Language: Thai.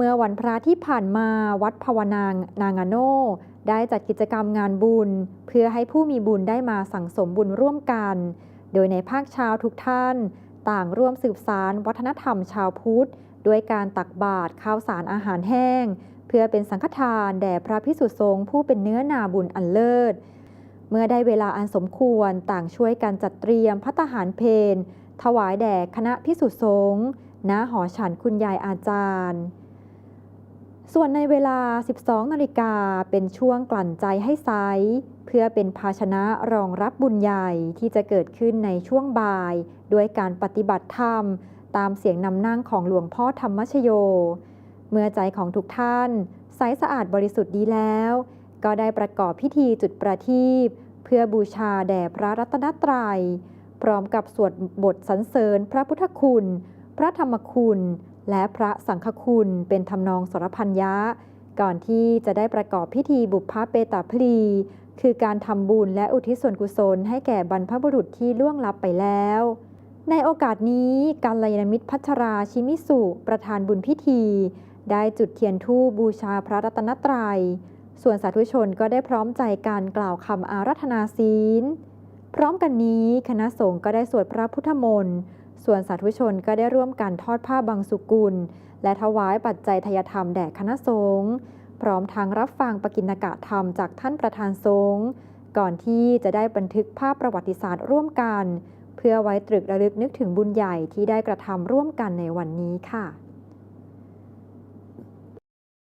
เมื่อวันพระที่ผ่านมาวัดภาวนางนางาโนได้จัดกิจกรรมงานบุญ เพื่อให้ผู้มีบุญได้มาสั่งสมบุญร่วมกัน โดยในภาคเช้าทุกท่าน ต่างร่วมสืบสารวัฒนธรรมชาวพุทธ ด้วยการตักบาตรข้าวสารอาหารแห้ง เพื่อเป็นสังฆทานแด่พระพิสุสงฆ์ผู้เป็นเนื้อนาบุญอันเลิศ เมื่อได้เวลาอันสมควรต่างช่วยกันจัดเตรียมพัตตาหารเพนถวายแด่คณะพิสุสงฆ์ณหอฉันคุณยายอาจารย์ ส่วนในเวลา 12 นาฬิกาเป็นช่วงกลั่นใจให้ไซเพื่อเป็นภาชนะรองรับบุญใหญ่ที่จะเกิดขึ้นในช่วงบ่าย ด้วยการปฏิบัติธรรม ตามเสียงนำนั่งของหลวงพ่อธรรมชโย เมื่อใจของทุกท่าน ใสสะอาดบริสุทธิ์ดีแล้ว ก็ได้ประกอบพิธีจุดประทีปเพื่อบูชาแด่พระรัตนตรัย พร้อมกับสวดบทสรรเสริญพระพุทธคุณ พระธรรมคุณ และพระสังฆคุณเป็นทำนองสรพัญญะ ก่อนที่จะได้ประกอบพิธีบุพพเปตาพลี คือการทำบุญและอุทิศส่วนกุศลให้แก่บรรพบุรุษที่ล่วงลับไปแล้ว ในโอกาสนี้การลยานมิตรพัชราชิมิสุประธานบุญพิธี ได้จุดเทียนธูปบูชาพระรัตนตรัย ส่วนสาธุชนก็ได้พร้อมใจการกล่าวคำอารัธนาศีล พร้อมกันนี้คณะสงฆ์ก็ได้สวดพระพุทธมนต์ ส่วนสาธุชนก็ได้ร่วมกันทอดผ้าบางสุกุล และถวายปัจจัยทยธรรมแด่คณะสงฆ์พร้อมทางรับฟังปกิณกะธรรมจากท่านประธานสงฆ์ก่อนที่จะได้บันทึกภาพประวัติศาสตร์ร่วมกัน เพื่อไว้ตรึกระลึกนึกถึงบุญใหญ่ที่ได้กระทำร่วมกันในวันนี้ค่ะ